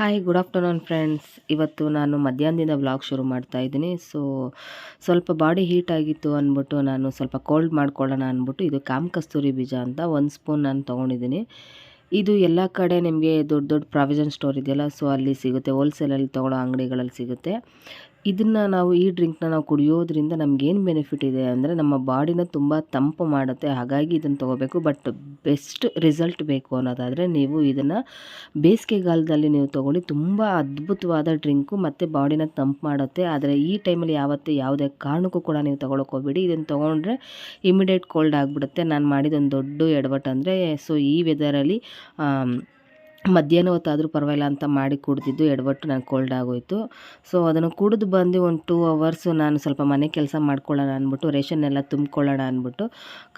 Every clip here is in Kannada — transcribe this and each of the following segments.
ಹಾಯ್ ಗುಡ್ ಆಫ್ಟರ್ನೂನ್ ಫ್ರೆಂಡ್ಸ್ ಇವತ್ತು ನಾನು ಮಧ್ಯಾಹ್ನದಿಂದ ವ್ಲಾಗ್ ಶುರು ಮಾಡ್ತಾ ಇದ್ದೀನಿ. ಸೊ ಸ್ವಲ್ಪ ಬಾಡಿ ಹೀಟ್ ಆಗಿತ್ತು ಅಂದ್ಬಿಟ್ಟು ನಾನು ಸ್ವಲ್ಪ ಕೋಲ್ಡ್ ಮಾಡ್ಕೊಳ್ಳೋಣ ಅಂದ್ಬಿಟ್ಟು ಇದು ಕಾಮ್ ಕಸ್ತೂರಿ ಬೀಜ ಅಂತ ಒಂದು ಸ್ಪೂನ್ ನಾನು ತೊಗೊಂಡಿದ್ದೀನಿ. ಇದು ಎಲ್ಲ ಕಡೆ ನಿಮಗೆ ದೊಡ್ಡ ದೊಡ್ಡ ಪ್ರಾವಿಷನ್ ಸ್ಟೋರ್ ಇದೆಯಲ್ಲ, ಸೊ ಅಲ್ಲಿ ಸಿಗುತ್ತೆ, ಹೋಲ್ಸೇಲಲ್ಲಿ ತೊಗೊಳ್ಳೋ ಅಂಗಡಿಗಳಲ್ಲಿ ಸಿಗುತ್ತೆ. ಇದನ್ನು ನಾವು ಈ ಡ್ರಿಂಕ್ನ ನಾವು ಕುಡಿಯೋದ್ರಿಂದ ನಮಗೇನು ಬೆನಿಫಿಟ್ ಇದೆ ಅಂದರೆ ನಮ್ಮ ಬಾಡಿನ ತುಂಬ ತಂಪು ಮಾಡುತ್ತೆ, ಹಾಗಾಗಿ ಇದನ್ನು ತೊಗೋಬೇಕು. ಬಟ್ ಬೆಸ್ಟ್ ರಿಸಲ್ಟ್ ಬೇಕು ಅನ್ನೋದಾದರೆ ನೀವು ಇದನ್ನು ಬೇಸಿಗೆಗಾಲದಲ್ಲಿ ನೀವು ತೊಗೊಳ್ಳಿ. ತುಂಬ ಅದ್ಭುತವಾದ ಡ್ರಿಂಕು ಮತ್ತು ಬಾಡಿನ ತಂಪು ಮಾಡುತ್ತೆ. ಆದರೆ ಈ ಟೈಮಲ್ಲಿ ಯಾವತ್ತೂ ಯಾವುದೇ ಕಾರಣಕ್ಕೂ ಕೂಡ ನೀವು ತೊಗೊಳಕ್ಕೆ ಹೋಗ್ಬೇಡಿ. ಇದನ್ನು ತೊಗೊಂಡ್ರೆ ಇಮಿಡಿಯೇಟ್ ಕೋಲ್ಡ್ ಆಗಿಬಿಡುತ್ತೆ. ನಾನು ಮಾಡಿದೊಂದು ದೊಡ್ಡ ಎಡವಟ್ಟು ಅಂದರೆ, ಸೊ ಈ ವೆದರಲ್ಲಿ 嗯 ಮಧ್ಯಾಹ್ನ ಹೊತ್ತಾದರೂ ಪರವಾಗಿಲ್ಲ ಅಂತ ಮಾಡಿ ಕುಡ್ದಿದ್ದು, ಎಡವಟ್ಟು ನಾನು ಕೋಲ್ಡ್ ಆಗೋಯಿತು. ಸೊ ಅದನ್ನು ಕುಡಿದು ಬಂದು ಒಂದು ಟೂ ಅವರ್ಸು ನಾನು ಸ್ವಲ್ಪ ಮನೆ ಕೆಲಸ ಮಾಡ್ಕೊಳ್ಳೋಣ ಅಂದ್ಬಿಟ್ಟು ರೇಷನ್ನೆಲ್ಲ ತುಂಬ್ಕೊಳ್ಳೋಣ ಅಂದ್ಬಿಟ್ಟು,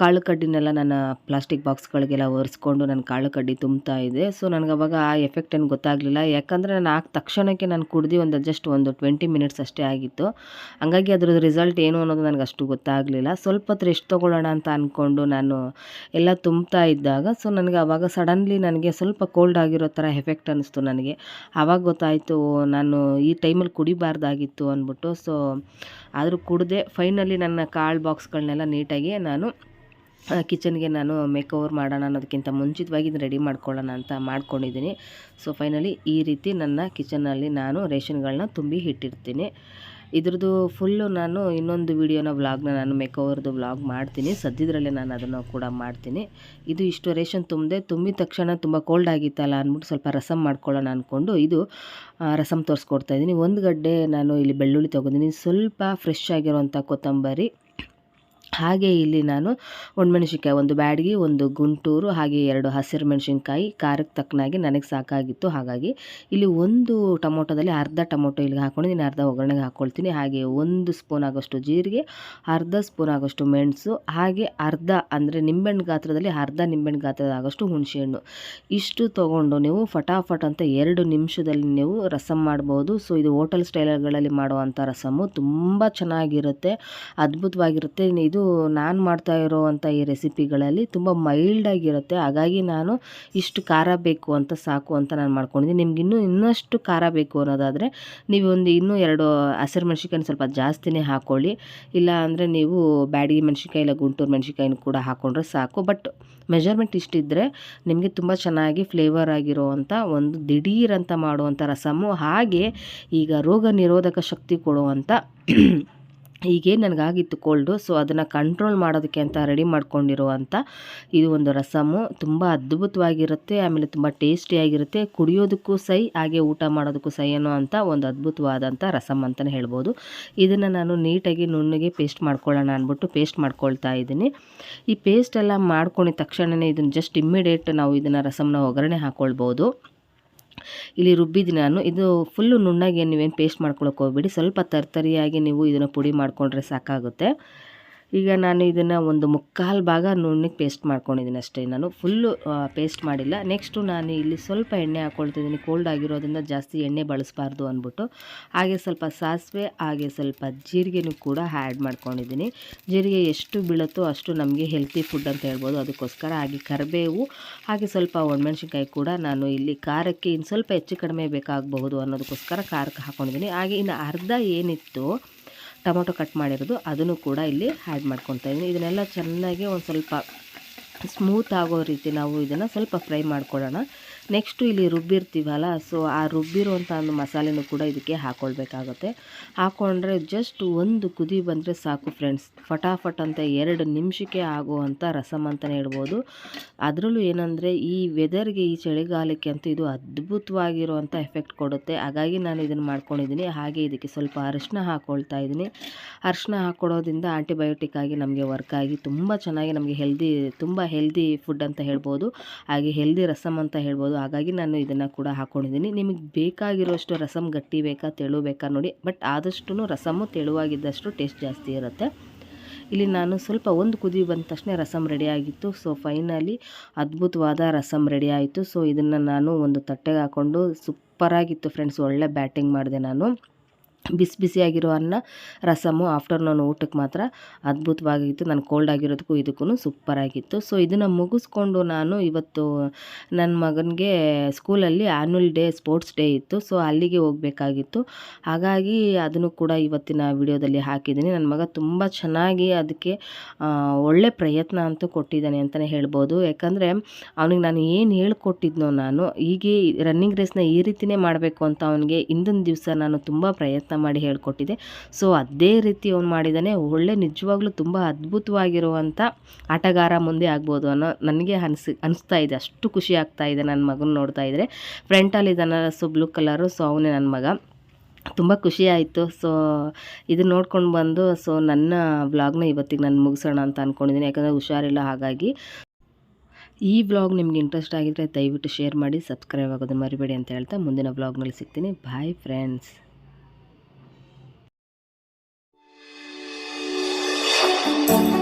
ಕಾಳು ಕಡ್ಡಿನೆಲ್ಲ ನಾನು ಪ್ಲಾಸ್ಟಿಕ್ ಬಾಕ್ಸ್ಗಳಿಗೆಲ್ಲ ಒರೆಸ್ಕೊಂಡು ನಾನು ಕಾಳು ಕಡ್ಡಿ ತುಂಬ್ತಾ ಇದ್ದೆ. ಸೊ ನನಗೆ ಅವಾಗ ಆ ಎಫೆಕ್ಟ್ ಏನು ಗೊತ್ತಾಗಲಿಲ್ಲ. ಯಾಕಂದರೆ ನಾನು ಆಗ ತಕ್ಷಣಕ್ಕೆ ನಾನು ಕುಡ್ದು ಒಂದು ಜಸ್ಟ್ ಒಂದು ಟ್ವೆಂಟಿ ಮಿನಿಟ್ಸ್ ಅಷ್ಟೇ ಆಗಿತ್ತು. ಹಾಗಾಗಿ ಅದ್ರದ್ದು ರಿಸಲ್ಟ್ ಏನು ಅನ್ನೋದು ನನಗೆ ಅಷ್ಟು ಗೊತ್ತಾಗಲಿಲ್ಲ. ಸ್ವಲ್ಪ ಹೊತ್ತು ಎಷ್ಟು ತೊಗೊಳ್ಳೋಣ ಅಂತ ಅಂದ್ಕೊಂಡು ನಾನು ಎಲ್ಲ ತುಂಬ್ತಾ ಇದ್ದಾಗ ಸೊ ನನಗೆ ಅವಾಗ ಸಡನ್ಲಿ ನನಗೆ ಸ್ವಲ್ಪ ಕೋಲ್ಡ್ ಆಗಿ ಆಗಿರೋ ಥರ ಎಫೆಕ್ಟ್ ಅನ್ನಿಸ್ತು ನನಗೆ. ಆವಾಗ ಗೊತ್ತಾಯಿತು, ನಾನು ಈ ಟೈಮಲ್ಲಿ ಕುಡಿಬಾರ್ದಾಗಿತ್ತು ಅಂದ್ಬಿಟ್ಟು ಸೊ ಆದರೂ ಕುಡಿದೆ. ಫೈನಲಿ ನನ್ನ ಕಾಳು ಬಾಕ್ಸ್ಗಳನ್ನೆಲ್ಲ ನೀಟಾಗಿ ನಾನು ಕಿಚನ್ಗೆ ನಾನು ಮೇಕ್ ಓವರ್ ಮಾಡೋಣ ಅನ್ನೋದಕ್ಕಿಂತ ಮುಂಚಿತವಾಗಿ ಇದನ್ನು ರೆಡಿ ಮಾಡ್ಕೊಳ್ಳೋಣ ಅಂತ ಮಾಡ್ಕೊಂಡಿದ್ದೀನಿ. ಸೊ ಫೈನಲಿ ಈ ರೀತಿ ನನ್ನ ಕಿಚನಲ್ಲಿ ನಾನು ರೇಷನ್ಗಳನ್ನ ತುಂಬಿ ಇಟ್ಟಿರ್ತೀನಿ. ಇದ್ರದ್ದು ಫುಲ್ಲು ನಾನು ಇನ್ನೊಂದು ವೀಡಿಯೋನ ವ್ಲಾಗ್ನ ನಾನು ಮೇಕೋವರ್ದು ವ್ಲಾಗ್ ಮಾಡ್ತೀನಿ. ಸದ್ಯದರಲ್ಲೇ ನಾನು ಅದನ್ನು ಕೂಡ ಮಾಡ್ತೀನಿ. ಇದು ಇಷ್ಟು ರೇಷನ್ ತುಂಬಿದೆ, ತುಂಬಿದ ತಕ್ಷಣ ತುಂಬ ಕೋಲ್ಡ್ ಆಗಿತ್ತಲ್ಲ ಅಂದ್ಬಿಟ್ಟು ಸ್ವಲ್ಪ ರಸಮ್ ಮಾಡ್ಕೊಳ್ಳೋಣ ಅಂದ್ಕೊಂಡು ಇದು ರಸಮ್ ತೋರಿಸ್ಕೊಡ್ತಾ ಇದ್ದೀನಿ. ಒಂದು ಗಡ್ಡೆ ನಾನು ಇಲ್ಲಿ ಬೆಳ್ಳುಳ್ಳಿ ತೊಗೊಂಡಿದ್ದೀನಿ. ಸ್ವಲ್ಪ ಫ್ರೆಶ್ ಆಗಿರುವಂಥ ಕೊತ್ತಂಬರಿ ಹಾಗೆ ಇಲ್ಲಿ ನಾನು ಒಣಮೆಣಸಿನ್ಕಾಯಿ, ಒಂದು ಬ್ಯಾಡಗಿ, ಒಂದು ಗುಂಟೂರು, ಹಾಗೆ ಎರಡು ಹಸಿರು ಮೆಣಸಿನ್ಕಾಯಿ, ಖಾರಕ್ಕೆ ತಕ್ಕನಾಗಿ ನನಗೆ ಸಾಕಾಗಿತ್ತು. ಹಾಗಾಗಿ ಇಲ್ಲಿ ಒಂದು ಟೊಮೊಟೊದಲ್ಲಿ ಅರ್ಧ ಟೊಮೊಟೊ ಇಲ್ಲಿಗೆ ಹಾಕೊಂಡಿದ್ದೀನಿ, ಅರ್ಧ ಒಗ್ಗರಣೆಗೆ ಹಾಕ್ಕೊಳ್ತೀನಿ ಹಾಗೆ ಒಂದು ಸ್ಪೂನ್ ಆಗೋಷ್ಟು ಜೀರಿಗೆ, ಅರ್ಧ ಸ್ಪೂನ್ ಆಗೋಷ್ಟು ಮೆಣಸು, ಹಾಗೆ ಅರ್ಧ ಅಂದರೆ ನಿಂಬೆಹಣ್ಣು ಗಾತ್ರದಲ್ಲಿ ಅರ್ಧ ನಿಂಬೆಹಣ್ಣು ಗಾತ್ರದ ಆಗೋಷ್ಟು ಹುಣಸೆಹಣ್ಣು. ಇಷ್ಟು ತೊಗೊಂಡು ನೀವು ಫಟಾಫಟ್ ಅಂತ ಎರಡು ನಿಮಿಷದಲ್ಲಿ ನೀವು ರಸಮ್ ಮಾಡ್ಬೋದು. ಸೊ, ಇದು ಹೋಟೆಲ್ ಸ್ಟೈಲ್ಗಳಲ್ಲಿ ಮಾಡುವಂಥ ರಸಮ್ಮು ತುಂಬ ಚೆನ್ನಾಗಿರುತ್ತೆ, ಅದ್ಭುತವಾಗಿರುತ್ತೆ. ಇದು ನಾನು ಮಾಡ್ತಾ ಇರೋವಂಥ ಈ ರೆಸಿಪಿಗಳಲ್ಲಿ ತುಂಬ ಮೈಲ್ಡಾಗಿರುತ್ತೆ ಹಾಗಾಗಿ ನಾನು ಇಷ್ಟು ಖಾರ ಬೇಕು ಅಂತ ಸಾಕು ಅಂತ ನಾನು ಮಾಡ್ಕೊಂಡಿದ್ದೀನಿ. ನಿಮ್ಗೆ ಇನ್ನೂ ಇನ್ನಷ್ಟು ಖಾರ ಬೇಕು ಅನ್ನೋದಾದರೆ ನೀವು ಒಂದು ಇನ್ನೂ ಎರಡು ಹಸಿರು ಮೆಣಸಿನ್ಕಾಯಿನ ಸ್ವಲ್ಪ ಜಾಸ್ತಿನೇ ಹಾಕ್ಕೊಳ್ಳಿ ಇಲ್ಲ ಅಂದರೆ ನೀವು ಬ್ಯಾಡಗಿ ಮೆಣ್ಸಿನ್ಕಾಯಿ ಇಲ್ಲ ಗುಂಟೂರು ಮೆಣಸಿನ್ಕಾಯಿನ ಕೂಡ ಹಾಕ್ಕೊಂಡ್ರೆ ಸಾಕು. ಬಟ್ ಮೆಜರ್ಮೆಂಟ್ ಇಷ್ಟಿದ್ದರೆ ನಿಮಗೆ ತುಂಬ ಚೆನ್ನಾಗಿ ಫ್ಲೇವರ್ ಆಗಿರುವಂಥ ಒಂದು ದಿಢೀರಂತ ಮಾಡುವಂಥ ರಸಮು ಹಾಗೆ ಈಗ ರೋಗ ನಿರೋಧಕ ಶಕ್ತಿ ಕೊಡುವಂಥ ಈಗೇನು ನನಗಾಗಿತ್ತು ಕೋಲ್ಡು, ಸೊ ಅದನ್ನು ಕಂಟ್ರೋಲ್ ಮಾಡೋದಕ್ಕೆ ಅಂತ ರೆಡಿ ಮಾಡ್ಕೊಂಡಿರುವಂಥ ಇದು ಒಂದು ರಸಮು. ತುಂಬ ಅದ್ಭುತವಾಗಿರುತ್ತೆ, ಆಮೇಲೆ ತುಂಬ ಟೇಸ್ಟಿಯಾಗಿರುತ್ತೆ. ಕುಡಿಯೋದಕ್ಕೂ ಸೈ, ಹಾಗೆ ಊಟ ಮಾಡೋದಕ್ಕೂ ಸೈ ಅನ್ನೋ ಅಂತ ಒಂದು ಅದ್ಭುತವಾದಂಥ ರಸಮ್ ಅಂತಲೇ ಹೇಳ್ಬೋದು. ಇದನ್ನು ನಾನು ನೀಟಾಗಿ ನುಣ್ಣಗೆ ಪೇಸ್ಟ್ ಮಾಡ್ಕೊಳ್ಳೋಣ ಅಂದ್ಬಿಟ್ಟು ಪೇಸ್ಟ್ ಮಾಡ್ಕೊಳ್ತಾ ಇದ್ದೀನಿ. ಈ ಪೇಸ್ಟ್ ಎಲ್ಲ ಮಾಡ್ಕೊಂಡಿದ ತಕ್ಷಣವೇ ಇದನ್ನು ಜಸ್ಟ್ ಇಮ್ಮಿಡಿಯೇಟ್ ನಾವು ಇದನ್ನು ರಸಮ್ನ ಒಗ್ಗರಣೆ ಹಾಕ್ಕೊಳ್ಬೋದು ಇಲ್ಲಿ ರುಬ್ಬಿದ್ದೀನಿ ನಾನು. ಇದು ಫುಲ್ಲು ನುಣ್ಣಗೆ ನೀವೇನು ಪೇಸ್ಟ್ ಮಾಡ್ಕೊಳಕ್ಕೆ ಹೋಗ್ಬೇಡಿ. ಸ್ವಲ್ಪ ತರ್ತರಿಯಾಗಿ ನೀವು ಇದನ್ನು ಪುಡಿ ಮಾಡಿಕೊಂಡ್ರೆ ಸಾಕಾಗುತ್ತೆ. ಈಗ ನಾನು ಇದನ್ನು ಒಂದು ಮುಕ್ಕಾಲು ಭಾಗ ನುಣ್ಣಗೆ ಪೇಸ್ಟ್ ಮಾಡ್ಕೊಂಡಿದ್ದೀನಿ ಅಷ್ಟೇ. ನಾನು ಫುಲ್ಲು ಪೇಸ್ಟ್ ಮಾಡಿಲ್ಲ. ನೆಕ್ಸ್ಟು ನಾನು ಇಲ್ಲಿ ಸ್ವಲ್ಪ ಎಣ್ಣೆ ಹಾಕ್ಕೊಳ್ತಿದ್ದೀನಿ ಕೋಲ್ಡ್ ಆಗಿರೋದ್ರಿಂದ ಜಾಸ್ತಿ ಎಣ್ಣೆ ಬಳಸಬಾರ್ದು ಅಂದ್ಬಿಟ್ಟು. ಹಾಗೆ ಸ್ವಲ್ಪ ಸಾಸಿವೆ, ಹಾಗೆ ಸ್ವಲ್ಪ ಜೀರಿಗೆನೂ ಕೂಡ ಆ್ಯಡ್ ಮಾಡ್ಕೊಂಡಿದ್ದೀನಿ. ಜೀರಿಗೆ ಎಷ್ಟು ಬೀಳುತ್ತೋ ಅಷ್ಟು ನಮಗೆ ಹೆಲ್ತಿ ಫುಡ್ ಅಂತ ಹೇಳ್ಬೋದು. ಅದಕ್ಕೋಸ್ಕರ ಹಾಗೆ ಕರಿಬೇವು, ಹಾಗೆ ಸ್ವಲ್ಪ ಒಣಮೆಣ್ಸಿನ್ಕಾಯಿ ಕೂಡ ನಾನು ಇಲ್ಲಿ ಖಾರಕ್ಕೆ ಇನ್ನು ಸ್ವಲ್ಪ ಹೆಚ್ಚು ಕಡಿಮೆ ಬೇಕಾಗಬಹುದು ಅನ್ನೋದಕ್ಕೋಸ್ಕರ ಖಾರಕ್ಕೆ ಹಾಕ್ಕೊಂಡಿದ್ದೀನಿ ಹಾಗೆ ಇನ್ನು ಅರ್ಧ ಏನಿತ್ತು ಟೊಮೊಟೊ ಕಟ್ ಮಾಡಿರೋದು ಅದನ್ನು ಕೂಡ ಇಲ್ಲಿ ಆ್ಯಡ್ ಮಾಡ್ಕೊತಾ ಇದ್ದೀನಿ ಇದನ್ನೆಲ್ಲ ಚೆನ್ನಾಗಿ ಒಂದು ಸ್ವಲ್ಪ ಸ್ಮೂತ್ ಆಗೋ ರೀತಿ ನಾವು ಇದನ್ನು ಸ್ವಲ್ಪ ಫ್ರೈ ಮಾಡ್ಕೊಳ್ಳೋಣ. ನೆಕ್ಸ್ಟು ಇಲ್ಲಿ ರುಬ್ಬಿರ್ತೀವಲ್ಲ ಸೊ ಆ ರುಬ್ಬಿರುವಂಥ ಒಂದು ಮಸಾಲೆನೂ ಕೂಡ ಇದಕ್ಕೆ ಹಾಕ್ಕೊಳ್ಬೇಕಾಗುತ್ತೆ ಹಾಕ್ಕೊಂಡ್ರೆ ಜಸ್ಟ್ ಒಂದು ಕುದಿ ಬಂದರೆ ಸಾಕು ಫ್ರೆಂಡ್ಸ್ ಫಟಾಫಟ್ ಅಂತ ಎರಡು ನಿಮಿಷಕ್ಕೆ ಆಗುವಂಥ ರಸಮ್ ಅಂತಲೇ ಹೇಳ್ಬೋದು. ಅದರಲ್ಲೂ ಏನಂದರೆ ಈ ವೆದರ್ಗೆ ಈ ಚಳಿಗಾಲಕ್ಕೆ ಅಂತೂ ಇದು ಅದ್ಭುತವಾಗಿರುವಂಥ ಎಫೆಕ್ಟ್ ಕೊಡುತ್ತೆ. ಹಾಗಾಗಿ ನಾನು ಇದನ್ನು ಮಾಡ್ಕೊಂಡಿದ್ದೀನಿ. ಹಾಗೆ ಇದಕ್ಕೆ ಸ್ವಲ್ಪ ಅರಿಶಿನ ಹಾಕ್ಕೊಳ್ತಾ ಇದ್ದೀನಿ. ಅರಿಶಿನ ಹಾಕ್ಕೊಡೋದ್ರಿಂದ ಆಂಟಿಬಯೋಟಿಕ್ ಆಗಿ ನಮಗೆ ವರ್ಕ್ ಆಗಿ ತುಂಬ ಚೆನ್ನಾಗಿ ನಮಗೆ ಹೆಲ್ದಿ ತುಂಬ ಹೆಲ್ದಿ ಫುಡ್ ಅಂತ ಹೇಳ್ಬೋದು, ಹಾಗೆ ಹೆಲ್ದಿ ರಸಮ್ ಅಂತ ಹೇಳ್ಬೋದು. ಹಾಗಾಗಿ ನಾನು ಇದನ್ನು ಕೂಡ ಹಾಕ್ಕೊಂಡಿದ್ದೀನಿ ನಿಮಗೆ ಬೇಕಾಗಿರೋಷ್ಟು ರಸಮ್ ಗಟ್ಟಿ ಬೇಕಾ, ತೆಳು ಬೇಕಾ ನೋಡಿ ಬಟ್ ಆದಷ್ಟು ರಸಮು ತೆಳುವಾಗಿದ್ದಷ್ಟು ಟೇಸ್ಟ್ ಜಾಸ್ತಿ ಇರುತ್ತೆ. ಇಲ್ಲಿ ನಾನು ಸ್ವಲ್ಪ ಒಂದು ಕುದಿ ಬಂದ ತಕ್ಷಣ ರಸಮ್ ರೆಡಿ ಆಗಿತ್ತು. ಸೊ ಫೈನಲಿ ಅದ್ಭುತವಾದ ರಸಮ್ ರೆಡಿ ಆಯಿತು. ಸೊ ಇದನ್ನು ನಾನು ಒಂದು ತಟ್ಟೆಗೆ ಹಾಕ್ಕೊಂಡು ಸೂಪರಾಗಿತ್ತು ಫ್ರೆಂಡ್ಸ್ ಒಳ್ಳೆ ಬ್ಯಾಟಿಂಗ್ ಮಾಡಿದೆ ನಾನು. ಬಿಸಿ ಬಿಸಿಯಾಗಿರೋ ಅನ್ನ, ರಸಮು ಆಫ್ಟರ್ನೂನ್ ಊಟಕ್ಕೆ ಮಾತ್ರ ಅದ್ಭುತವಾಗಿತ್ತು. ನಾನು ಕೋಲ್ಡ್ ಆಗಿರೋದಕ್ಕೂ ಇದಕ್ಕೂ ಸೂಪರಾಗಿತ್ತು ಸೊ ಇದನ್ನು ಮುಗಿಸ್ಕೊಂಡು ನಾನು ಇವತ್ತು ನನ್ನ ಮಗನಿಗೆ ಸ್ಕೂಲಲ್ಲಿ ಆ್ಯನ್ಯುಲ್ ಡೇ ಸ್ಪೋರ್ಟ್ಸ್ ಡೇ ಇತ್ತು. ಸೊ ಅಲ್ಲಿಗೆ ಹೋಗಬೇಕಾಗಿತ್ತು. ಹಾಗಾಗಿ ಅದನ್ನು ಕೂಡ ಇವತ್ತಿನ ವಿಡಿಯೋದಲ್ಲಿ ಹಾಕಿದ್ದೀನಿ. ನನ್ನ ಮಗ ತುಂಬ ಚೆನ್ನಾಗಿ ಅದಕ್ಕೆ ಒಳ್ಳೆ ಪ್ರಯತ್ನ ಅಂತೂ ಕೊಟ್ಟಿದ್ದಾನೆ ಅಂತಲೇ ಹೇಳ್ಬೋದು. ಯಾಕಂದರೆ ಅವನಿಗೆ ನಾನು ಏನು ಹೇಳ್ಕೊಟ್ಟಿದ್ನೋ ನಾನು, ಹೀಗೆ ರನ್ನಿಂಗ್ ರೇಸ್ನ ಈ ರೀತಿಯೇ ಮಾಡಬೇಕು ಅಂತ ಅವನಿಗೆ ಹಿಂದಿನ ದಿವಸ ನಾನು ತುಂಬ ಪ್ರಯತ್ನ ಮಾಡಿ ಹೇಳಿಕೊಟ್ಟಿದೆ. ಸೊ ಅದೇ ರೀತಿ ಅವ್ನು ಮಾಡಿದ್ದಾನೆ ಒಳ್ಳೆ ನಿಜವಾಗ್ಲೂ ತುಂಬ ಅದ್ಭುತವಾಗಿರುವಂಥ ಆಟಗಾರ ಮುಂದೆ ಆಗ್ಬೋದು ಅನ್ನೋ ನನಗೆ ಅನಿಸಿ, ಅನಿಸ್ತಾ ಇದೆ. ಅಷ್ಟು ಖುಷಿ ಆಗ್ತಾ ಇದೆ ನನ್ನ ಮಗನ ನೋಡ್ತಾ ಇದ್ದರೆ ಫ್ರಂಟಲ್ಲಿ ಇದ್ದಾನಲ್ಲ ಸೊ ಬ್ಲೂ ಕಲರು ಸೊ ಅವನೇ ನನ್ನ ಮಗ. ತುಂಬ ಖುಷಿ ಆಯಿತು. ಸೊ ಇದು ನೋಡ್ಕೊಂಡು ಬಂದು ಸೊ ನನ್ನ ವ್ಲಾಗ್ನ ಇವತ್ತಿಗೆ ನಾನು ಮುಗಿಸೋಣ ಅಂತ ಅಂದ್ಕೊಂಡಿದ್ದೀನಿ ಯಾಕಂದರೆ ಹುಷಾರಿಲ್ಲ, ಹಾಗಾಗಿ. ಈ ವ್ಲಾಗ್ ನಿಮ್ಗೆ ಇಂಟ್ರೆಸ್ಟ್ ಆಗಿದ್ದರೆ ದಯವಿಟ್ಟು ಶೇರ್ ಮಾಡಿ ಸಬ್ಸ್ಕ್ರೈಬ್ ಆಗೋದು ಮರಿಬೇಡಿ ಅಂತ ಹೇಳ್ತಾ ಮುಂದಿನ ವ್ಲಾಗ್ನಲ್ಲಿ ಸಿಗ್ತೀನಿ. Bye friends Thank you.